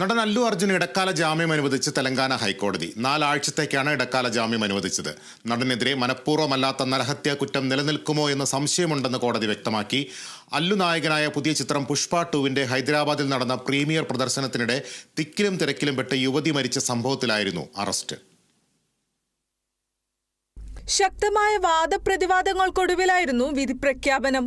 നടൻ അല്ലു അർജുന് ഇടക്കാല ജാമ്യം അനുവദിച്ച് തെലങ്കാന ഹൈക്കോടതി. നാലാഴ്ചത്തേക്കാണ് ഇടക്കാല ജാമ്യം അനുവദിച്ചത്. നടനെതിരെ മനഃപൂർവമല്ലാത്ത നരഹത്യാ കുറ്റം നിലനിൽക്കുമോ എന്ന സംശയമുണ്ടെന്ന് കോടതി വ്യക്തമാക്കി. അല്ലു നായകനായ പുതിയ ചിത്രം പുഷ്പ ടൂവിന്റെ ഹൈദരാബാദിൽ നടന്ന പ്രീമിയർ പ്രദർശനത്തിനിടെ തിക്കിലും തിരക്കിലും പെട്ട് യുവതി മരിച്ച സംഭവത്തിലായിരുന്നു അറസ്റ്റ്. ശക്തമായ വാദപ്രതിവാദങ്ങൾക്കൊടുവിലായിരുന്നു വിധി പ്രഖ്യാപനം.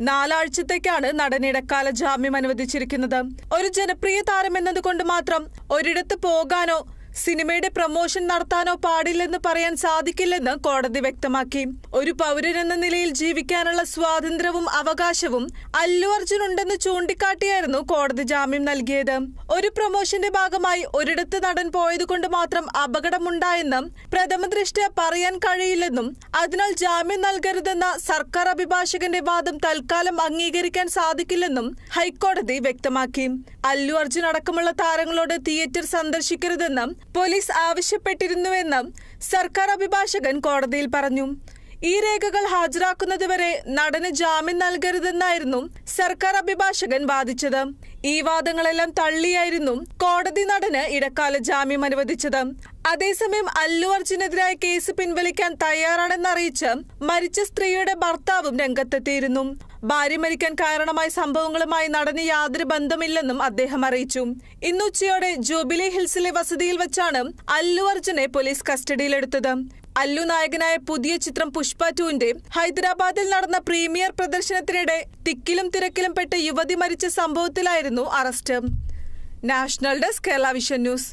നാലാഴ്ചത്തേക്കാണ് നടൻ ഇടക്കാല ജാമ്യം അനുവദിച്ചിരിക്കുന്നത്. ഒരു ജനപ്രിയ താരം എന്നതുകൊണ്ട് മാത്രം ഒരിടത്ത് പോകാനോ സിനിമയുടെ പ്രമോഷൻ നടത്താനോ പാടില്ലെന്ന് പറയാൻ സാധിക്കില്ലെന്ന് കോടതി വ്യക്തമാക്കി. ഒരു പൗരൻ എന്ന നിലയിൽ ജീവിക്കാനുള്ള സ്വാതന്ത്ര്യവും അവകാശവും അല്ലു അർജുൻ ഉണ്ടെന്ന് ചൂണ്ടിക്കാട്ടിയായിരുന്നു കോടതി ജാമ്യം നൽകിയത്. ഒരു പ്രൊമോഷന്റെ ഭാഗമായി ഒരിടത്ത് നടൻ പോയതുകൊണ്ട് മാത്രം അപകടമുണ്ടായെന്നും പ്രഥമദൃഷ്ട്യ പറയാൻ കഴിയില്ലെന്നും അതിനാൽ ജാമ്യം നൽകരുതെന്ന സർക്കാർ അഭിഭാഷകന്റെ വാദം തൽക്കാലം അംഗീകരിക്കാൻ സാധിക്കില്ലെന്നും ഹൈക്കോടതി വ്യക്തമാക്കി. അല്ലു അർജുൻ അടക്കമുള്ള താരങ്ങളോട് തിയേറ്റർ സന്ദർശിക്കരുതെന്ന് പോലീസ് ആവശ്യപ്പെട്ടിരുന്നുവെന്നും സർക്കാർ അഭിഭാഷകൻ കോടതിയിൽ പറഞ്ഞു. ഈ രേഖകൾ ഹാജരാക്കുന്നതുവരെ നടന് ജാമ്യം നൽകരുതെന്നായിരുന്നു സർക്കാർ അഭിഭാഷകൻ വാദിച്ചത്. ഈ വാദങ്ങളെല്ലാം തള്ളിയായിരുന്നു കോടതി നടന് ഇടക്കാല ജാമ്യം അനുവദിച്ചത്. അതേസമയം അല്ലു അർജുനെതിരായ കേസ് പിൻവലിക്കാൻ തയ്യാറാണെന്നറിയിച്ച് മരിച്ച സ്ത്രീയുടെ ഭർത്താവും രംഗത്തെത്തിയിരുന്നു. ഭാര്യ മരിക്കാൻ കാരണമായ സംഭവങ്ങളുമായി നടന് യാതൊരു ബന്ധമില്ലെന്നും അദ്ദേഹം അറിയിച്ചു. ഇന്നുച്ചയോടെ ജൂബിലി ഹിൽസിലെ വസതിയിൽ വെച്ചാണ് അല്ലു അർജുനെ പോലീസ് കസ്റ്റഡിയിലെടുത്തത്. അല്ലു നായകനായ പുതിയ ചിത്രം പുഷ്പ ടുവിന്റെ ഹൈദരാബാദിൽ നടന്ന പ്രീമിയർ പ്രദർശനത്തിനിടെ തിക്കിലും തിരക്കിലും പെട്ട് യുവതി മരിച്ച സംഭവത്തിലായിരുന്നു arrest. National desk Kerala vision news.